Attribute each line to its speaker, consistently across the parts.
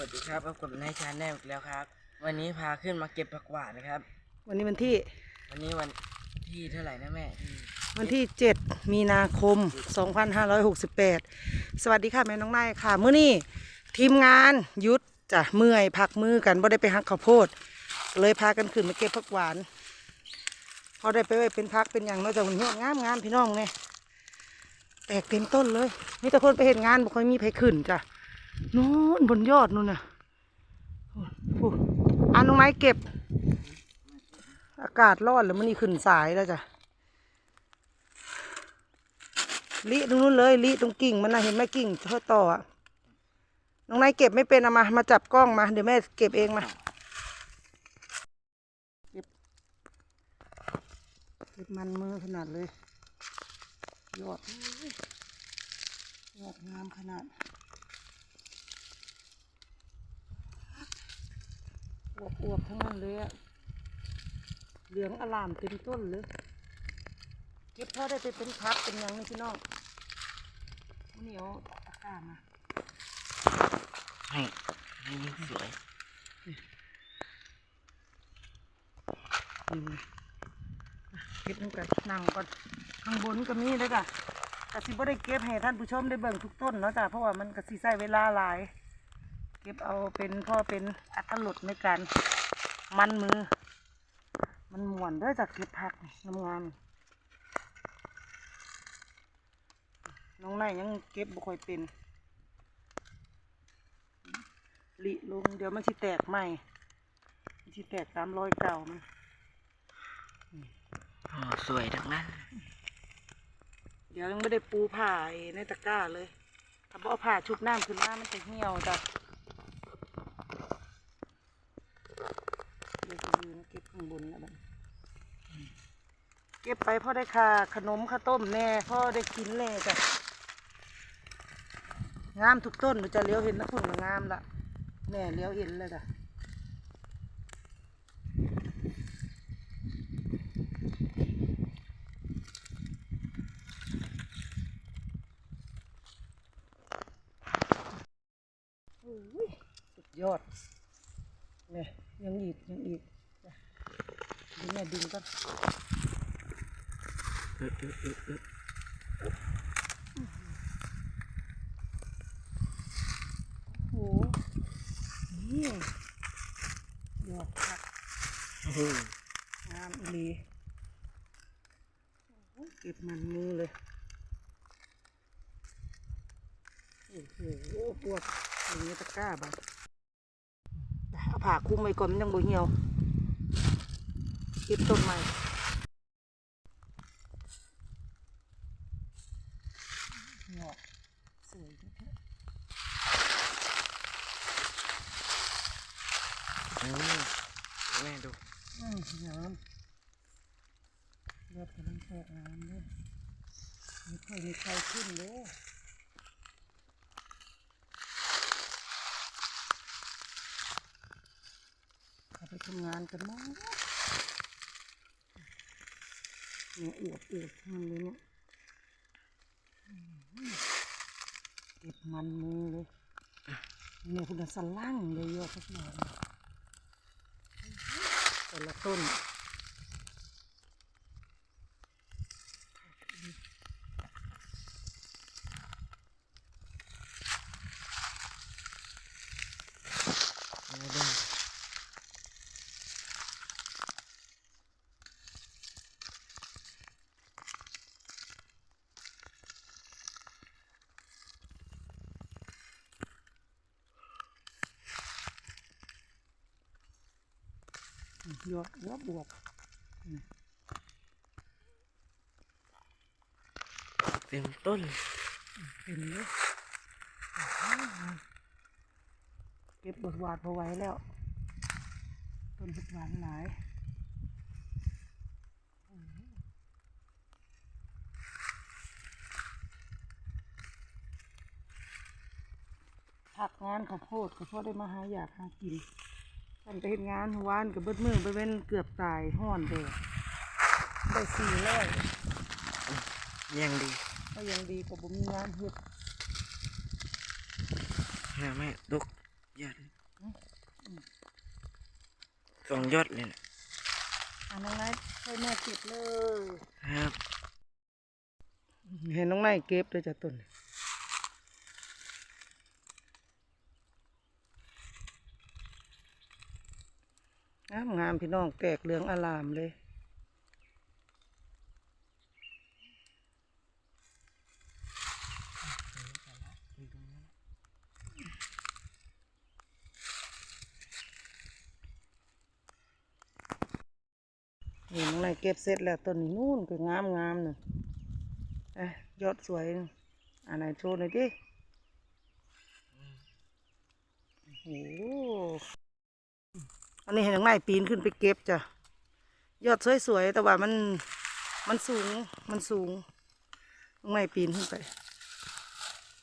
Speaker 1: วัสดีครับพบกับนายชาแนลอีกแล้วครับ วันนี้พาขึ้นมาเก็บผักหวานนะครับ
Speaker 2: วันนี้วันที่
Speaker 1: วันนี้วันที่เท่าไหร่นะแม่ที่
Speaker 2: วันที่ 7 มีนาคม 2568 สวัสดีค่ะแม่น้องนายค่ะมื้อนี้ทีมงานหยุดจ้ะเมื่อยพักมือกันบ่ได้ไปหักข้าวโพดก็เลยพากันขึ้นมาเก็บผักหวานพอได้ไปไว้เป็นพักเป็นอย่างเน้อยแต่หุ่นยอดงามงามพี่น้องเนี่ยแตกเต็มต้นเลยมีแต่คนไปเห็นงานบ่ค่อยมีใครขึ้นจ้ะ นู้นบนยอดนู่นน่ะอันน้องไม้เก็บ อากาศร้อนแล้วมันนี่ขึ้นสายแล้วจ้ะลิตรงนู้นเลยลิตรงกิ่งมันนะเห็นไหมกิ่งเท่าต่ออะน้องนายเก็บไม่เป็นเอามา มาจับกล้องมา เดี๋ยวแม่เก็บเองมาเก็บเก็บมันมือขนาดเลย ยอดยอดงามขนาด อวบอวบๆทั้งนั้นเลยอะเหลืองอลามเต็มต้นเลยเก็บพอได้ไปเป็นพักเป็นหยังนี่พี่น้องเหนียวตะกร้ามา
Speaker 1: ให้ให้ยิ่งสวย
Speaker 2: อืมอะเก็บน้ำกันนั่งก่อนข้างบนก็มีเลยจ้ะกะสิบ่ได้เก็บให้ท่านผู้ชมได้เบิ่งทุกต้นเนาะจ้ะเพราะว่ามันกะสิใช้เวลาหลาย เก็บเอาเป็นพ่อเป็นอัตลดในการมันมือ มันม่วนเด้อจากเก็บผักนี่งามๆน้องนายยังเก็บบ่ค่อยเป็นลิลงเดี๋ยวมันสิแตกใหม่มันสิแตกตามรอยเก่ามัน
Speaker 1: โอ้สวยทั้งนั้น
Speaker 2: เดี๋ยวยังไม่ได้ปูผ่าไอ้ในตะกร้าเลยถ้าบ่เอาผ่าชุบน้ำขึ้นมามันจะเหี่ยวจ้ะเดี๋ยวจะยืนเก็บข้างบนแล้วบัดเก็บไปพ่อได้ค่าขนมข้าวต้มแน่พ่อได้กินเลยจ้ะงามทุกต้นมันจะเลี้ยวเห็นนะคุณงามละแม่เลี้ยวเห็นเลยจ้ะยสุดยอดเนี่ยยังอีกยังอีกจ้ะเดี๋ยว แม่ดึงก่อน
Speaker 1: เออเออเออเออ
Speaker 2: โอ้โหนี่ยอดครับ
Speaker 1: โอ้โห
Speaker 2: งามอีเก็บมันมือเลยโอ้โหปวดอย่างนี้ตะกร้าบ้างเอาผ่าคุ้มไว้ก่อนมันยังบ่เหี่ยว เก็บต้นใหม่เงาะสวยแท้
Speaker 1: อืมแม่ดู
Speaker 2: ๆอืมงามเลือดกำลังแตกงามเลยไม่ค่อยมีใครขึ้นเลยเอาไปทำงานกันมั้ง เนี่ยอวบอวบๆทั้งนั้นเลยเนี่ยเก็บมันมือเลยเนี่ยคุณสลั่งเลยเยอะทุกหน่อยแต่ละต้น
Speaker 1: แม่ดู
Speaker 2: ยอดยอดบวก
Speaker 1: เต็มต้น
Speaker 2: เห็นเลยเก็บบทวาดพอไว้แล้ว ต้นบทหวานหลายผักงานข้าวโพดข้าวโพดได้มาหาอยากหากิน ท่านไปเห็นงานวานกับเบิดมือไปเป็นเกือบตายห้อนเดดได้สี่ร้อย
Speaker 1: ยังดี
Speaker 2: ก็ยังดีกว่าบ่มีงานเฮ็ด
Speaker 1: แม่แม่ดูยอดสองยอดเลยนะ
Speaker 2: อันน้องนายให้แม่เก็บเลย
Speaker 1: ครับ
Speaker 2: เห็นน้องนายเก็บเลยจ้ะต้น งามงามพี่น้องแตกเหลืองอลามเลยนี่น้องนายเก็บเสร็จแล้วต้นนี้นู่นก็งามงามๆน่ะเอ้ยยอดสวยน่ะอันไหนโชว์หน่อยดิโอ้โหอั นนี้เห็นน้องนายปีนขึ้นไปเก็บจ้ะยอดสวยๆแต่ว่ามันมันสูงมันสูงน้องนายปีนขึ้นไป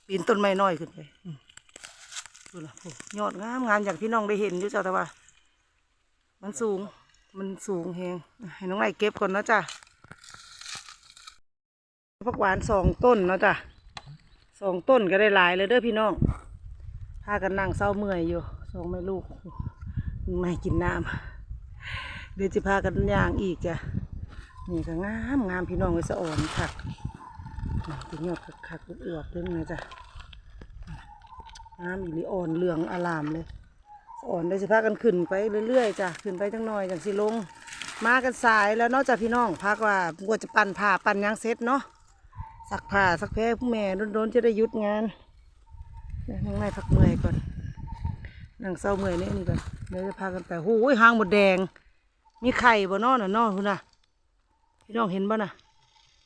Speaker 2: ปีนต้นไม้น้อยขึ้นไปดูละโอ้ยอดงามงามอย่างพี่น้องได้เห็นอยู่จ้ะแต่ว่า มันสูงมันสูงแฮงให้น้องไอเก็บก่อนนะจ้ะผักหวานสองต้นเนาะจ้ะสองต้นก็ได้หลายเลยเด้อพี่น้องพากันนั่งเศร้าเมื่อยอยู่สองแม่ลูก ไม่กินน้ำเดี๋ยวจะพากันย่างอีกจ้ะนี่ก็งามงามพี่น้องเลยสะอ่อนคักนี่เป็นยอดคักอวบๆด้วยนะจ้ะงามอีหลีอ่อนเหลืองอลามเลยอ่อนได้สิพากันขึ้นไปเรื่อยๆจ้ะขึ้นไปจังหน่อยจังสิลง มากันสายแล้วนาะจ้ะพี่น้องพักว่าว่าจะปั่นผ้าปั่นยังเสร็จเนาะสักผ้าสักแพรผู้แม่โดนๆจะได้ยุดงานนั่งในพักเมื่อยก่อนนั่งเศร้าเมื่อยนี่นี่ก่อน เดี๋ยวจะพากันไปโอ้ยหางหมดแดง มีไข่บ่นอน่ะนอคุณน่ะพี่น้องเห็นบ่น่ะ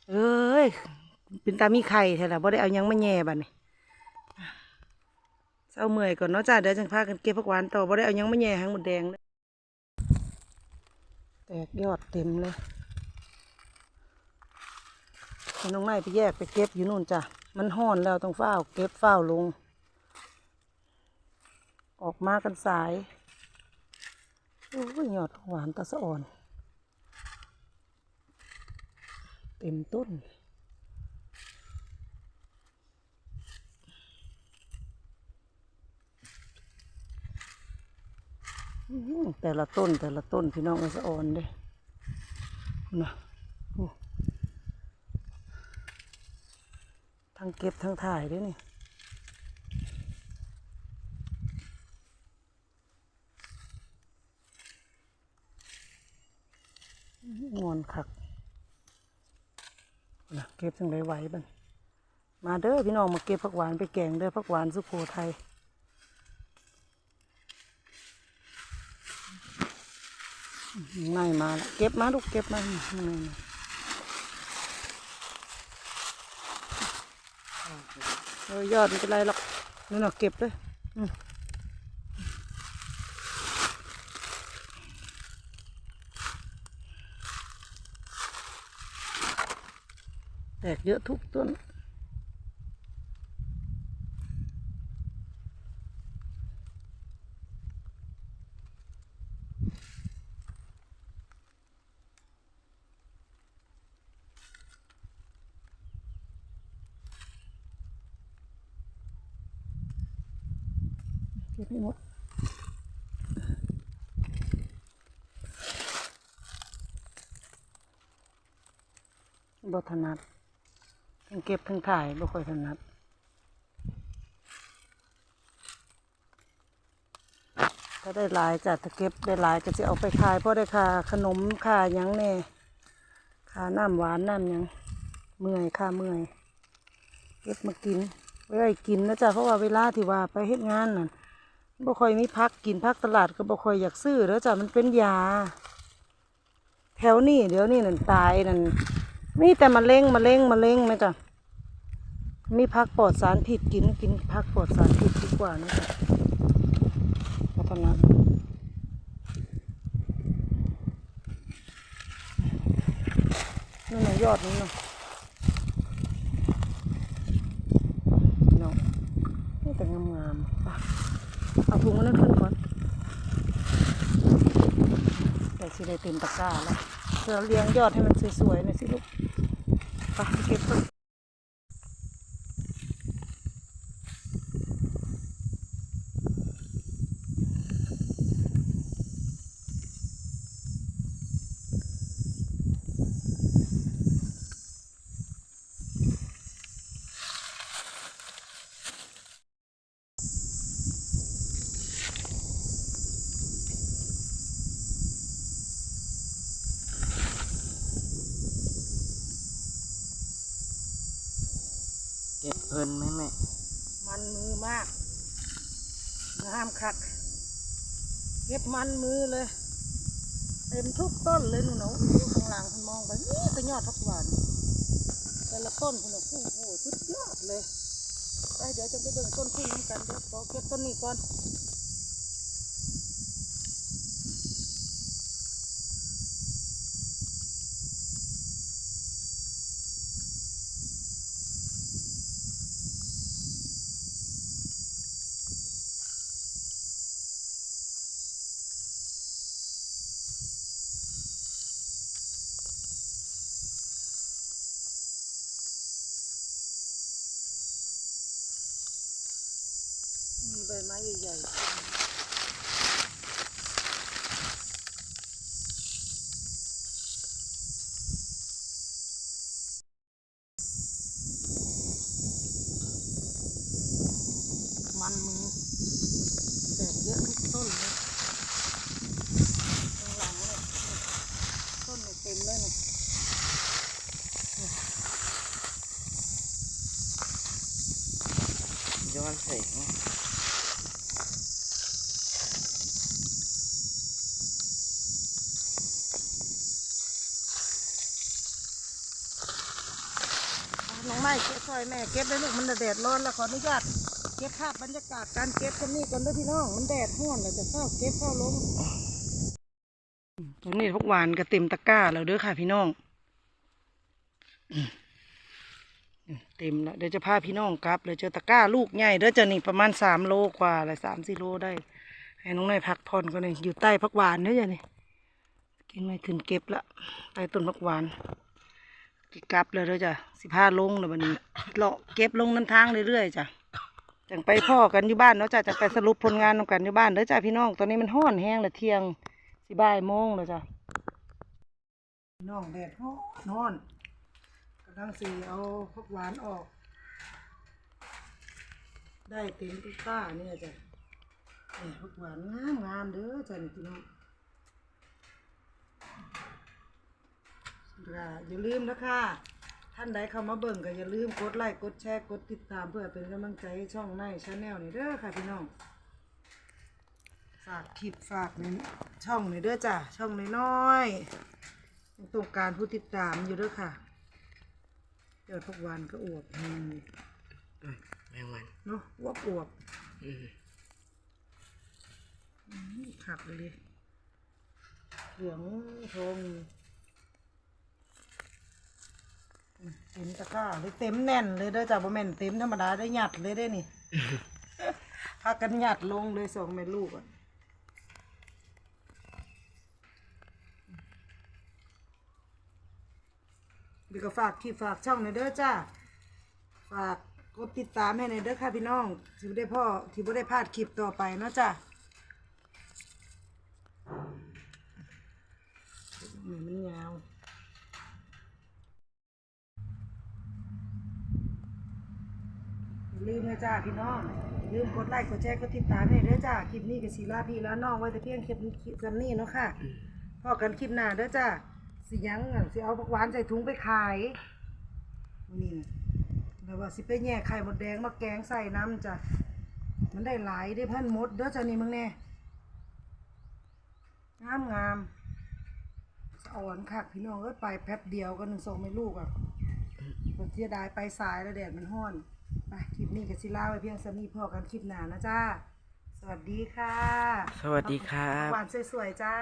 Speaker 2: เอ้ย เป็นตามีไข่แท้ละบ่ได้เอายังมาแย่บัดนี่เศร้าเมื่อยก่อนเนาะจ้าเดี๋ยวจังพากันเก็บผักหวานต่อบ่ได้เอายังมาแย่หางหมดแดงเลยแตกยอดเต็มเลยน้องไม้ไปแยกไปเก็บอยู่นู่นจ้ะ มันห้อนแล้วต้องเฝ้าเก็บเฝ้าลง ออกมากันสาย โอ้ยยอดหวานตะสะอ่อน เต็มต้น แต่ละต้นแต่ละต้นพี่น้องมันสะอ่อนเด้นะทั้งเก็บทั้งถ่ายด้วยนี่อื้อหือ งอนคักนะเก็บจังไรไหวบ้างมาเด้อพี่น้องมาเก็บผักหวานไปแกงเด้อผักหวานสุโขทัยไม่มาละเก็บมาลูกเก็บมานี่เออยอดไม่เป็นไรหรอกนี่นน่ะเก็บเลยอืม แตกเยอะทุกต้น เก็บให้หมดบ่ถนัด ทั้งเก็บทั้งถ่ายบ่ค่อยถนัดถ้าได้หลายจ้ะถ้าเก็บได้หลายก็จะเอาไปขายเพราะได้ค่าขนมค่ายังแน่ค่าน้ำหวานน้ำยังเมื่อยค่าเมื่อยเก็บมากินไว้ให้กินนะจ๊ะเพราะว่าเวลาที่ว่าไปเฮ็ดงานน่ะบ่ค่อยมีพักกินพักตลาดก็บ่ค่อยอยากซื้อแล้วจ้ะมันเป็นยา แถวนี้เดี๋ยวนี้นั่นตายนั่นมีแต่มะเร็งมะเร็งมะเร็งไหมจ้ะ มีพักปลอดสารพิษกินกินพักปลอดสารพิษดีกว่านะจ๊ะพัฒนานั่นน่ะยอดนี้เนาะเนาะนี่แต่งามๆไปเอาถุงมันนั้นขึ้นก่อน แต่สิได้เต็มตะกร้าแล้วเราเลี้ยงยอดให้มันสวยๆหน่อยสิลูกไปเก็บต้น
Speaker 1: เพลินไหมแม่
Speaker 2: มันมือมากงามคักเก็บมันมือเลย เต็มทุกต้นเลยหนูหนูข้างหลังคุณมองไปนี่ก็ยอดทักหวานแต่ละต้นคุณน่ะโอ้โหสุดยอดเลยไปเดี๋ยวจะไปเบิ่งต้นขึ้นน้ำกันเดี๋ยวขอเก็บต้นนี้ก่อน บไม้ใหญ่ๆ มันมือแตกเยอะทุกต้นเลยข้างหลังเลยต้นเนี่ยเต็มเลยเนี่ย
Speaker 1: ย้อนแสง
Speaker 2: น้องไม้เก็บซอยแม่เก็บได้ลูกมันแดดร้อนแล้วขออนุญาตเก็บภาพบรรยากาศการเก็บกันนี่ก่อนด้วยพี่น้องมันแดดห้อนแล้วจะเข้าเก็บเข้าลงตอนนี้พวกหวานก็เต็มตะกร้าแล้วเด้อค่ะพี่น้องเต็มแล้วเดี๋ยวจะพาพี่น้องกลับเลยวเจอตะกร้าลูกใหญ่เด้อจะนี่ประมาณสามโลกว่าอะไรสามสี่โลได้ให้น้องนายพักผ่อนก็เลยอยู่ใต้พักหวานเด้อจ้ะนี่กินไม่ขึ้นเก็บละใต้ต้นพักหวาน กิกลับเลยเด้อจ้ะสิพาลงแล้วบัดนี้เลาะเก็บลงน้ำทางเรื่อยๆจ้ะจังไปพ่อกันอยู่บ้านเนาะจ้ะจะไปสรุปผลงานนำกันอยู่บ้านเด้อจ้ะพี่น้องตอนนี้มันห้อนแห้งและเที่ยงสิบ่ายโมงแล้วจ้ะพี่น้องแดดฮ้อนฮ้อนกำลังสีเอาพวกหวานออก ได้เต็มตุ๊กตาเนี่ยจ้ะนี่พวกหวานงามงามเด้อจ้ะพี่น้อง ค่ะอย่าลืมนะคะ ท่านใดเข้ามาเบิ่งก็อย่าลืมกดไลค์กดแชร์กดติดตามเพื่อเป็นกำลังใจให้ช่องในชาแนลนี่เด้อค่ะพี่น้อง ฝากคลิปฝากในช่องนี่เด้อจ้ะช่องน้อยๆยังต้องการผู้ติดตามอยู่เด้อค่ะเดี๋ยวทุกวันก็อวบอืม
Speaker 1: เอ้ยแมงวัน
Speaker 2: เนาะอวบอวบ
Speaker 1: อืม
Speaker 2: อืมขับเลยดิเหลืองทองอืม เต็มตะกร้าเลยเต็มแน่นเลยเด้อจ้ะบ่แม่นเต็มธรรมดาได้หยัดเลยได้นี่ พากันหยัดลงเลยสองแม่ลูกอะเดี๋ยวก็ฝากที่ฝากช่องหน่อยเด้อจ้า ฝากกดติดตามให้หน่อยเด้อค่ะพี่น้องที่บ่ได้พ่อที่บ่ได้พลาดคลิปต่อไปเนาะจ้านี่มันยาวอย่า ลืมนะจ้าพี่น้องลืมกดไลค์กดแชร์กดติดตามให้เด้อจ้าคลิปนี้กับศิลาพี่แล้วน้องไว้แต่เพียงคลิปจันนี่เนาะค่ะพอกันคลิปหน้าเด้อจ้าสิยังอะสิเอาผักหวานใส่ถุงไปขายนี่นแล้วว่าสิไปแย่ไข่หมดแดงมาแกงใส่น้ำจ้ะมันได้หลายได้พันมดเด้อจ้านี่มึงแน่งามงามสะอ่อนคักพี่น้องเอ้ยไปแป๊บเดียวก็หนึ่งสองไม่ลูกอะเสียดายไปสายแล้วแดดมันห้อน ไปคลิปนี้กับซิล่าไว้เพียงสามีพอกันคลิปหน้านะจ้า สวัสดีค่ะ
Speaker 1: สวัสดีครับ
Speaker 2: หวานสวยๆจ้า